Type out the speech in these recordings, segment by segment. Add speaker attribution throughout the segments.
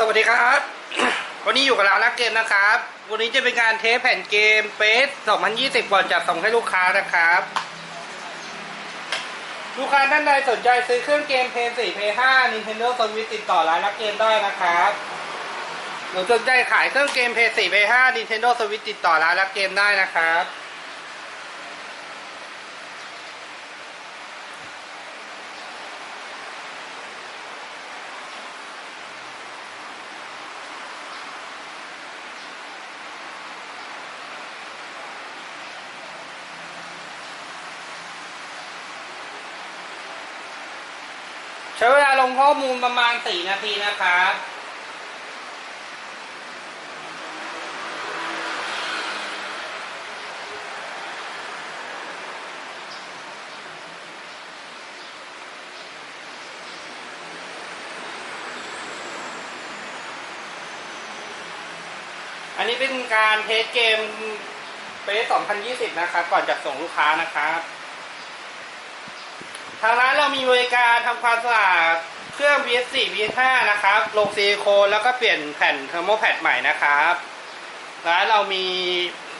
Speaker 1: สวัสดีครับ วันนี้อยู่กับร้านักเกมนะครับ วันนี้จะเป็นการเทสแผ่นเกมเปส2020 ก่อนจัดส่งให้ลูกค้านะครับ ลูกค้าท่านใดสนใจซื้อเครื่องเกม PS4 PS5 Nintendo Switch ติดต่อร้านนักเกมได้นะครับหรือสนใจขายเครื่องเกม PS4 PS5 Nintendo Switch ติดต่อร้านนักเกมได้นะครับ ใช้เวลาลงข้อมูลประมาณ4นาทีนะครับอันนี้เป็นการเทสเกมเป2020 นะครับ ก่อนจะส่งลูกค้านะครับ ทางร้านเรามีบริการทำความสะอาดเครื่อง PS4 PS5 นะครับลงซิลิโคนแล้วก็เปลี่ยนแผ่นเทอร์โมแพดใหม่นะครับร้านเรามี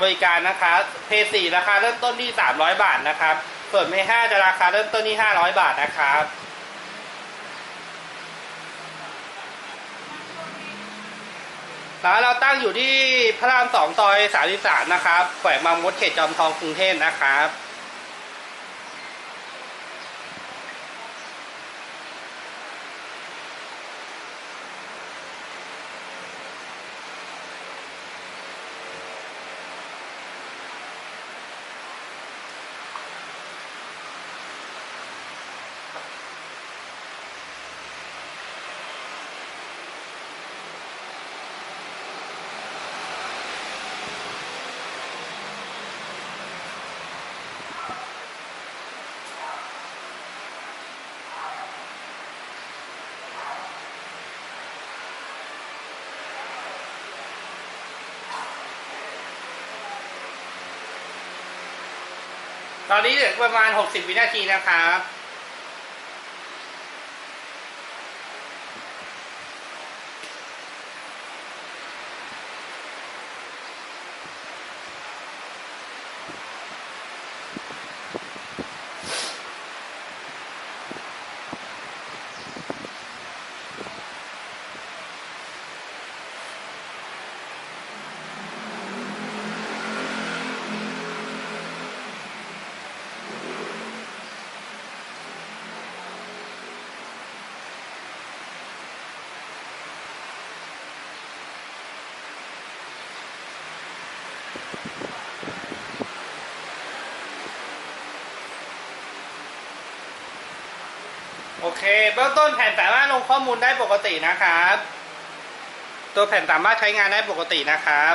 Speaker 1: บริการนะครับ PS4 ราคาเริ่มต้นที่ 300 บาทนะครับส่วน PS5 จะราคาเริ่มต้นที่ 500 บาทนะครับร้านเราตั้งอยู่ที่พระราม2ซอย33นะครับแขวงบางมดเขตจอมทองกรุงเทพนะครับ ตอนนี้เหลือประมาณ 60 วินาทีนะครับ โอเค เบื้องต้นแผ่นสามารถลงข้อมูลได้ปกตินะครับ ตัวแผ่นสามารถใช้งานได้ปกตินะครับ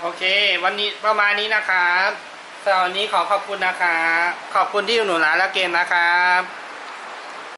Speaker 1: โอเค วันนี้ประมาณนี้นะครับสำหรับวันนี้ขอขอบคุณนะครับขอบคุณที่อยู่หนุนร้านและเกมนะครับ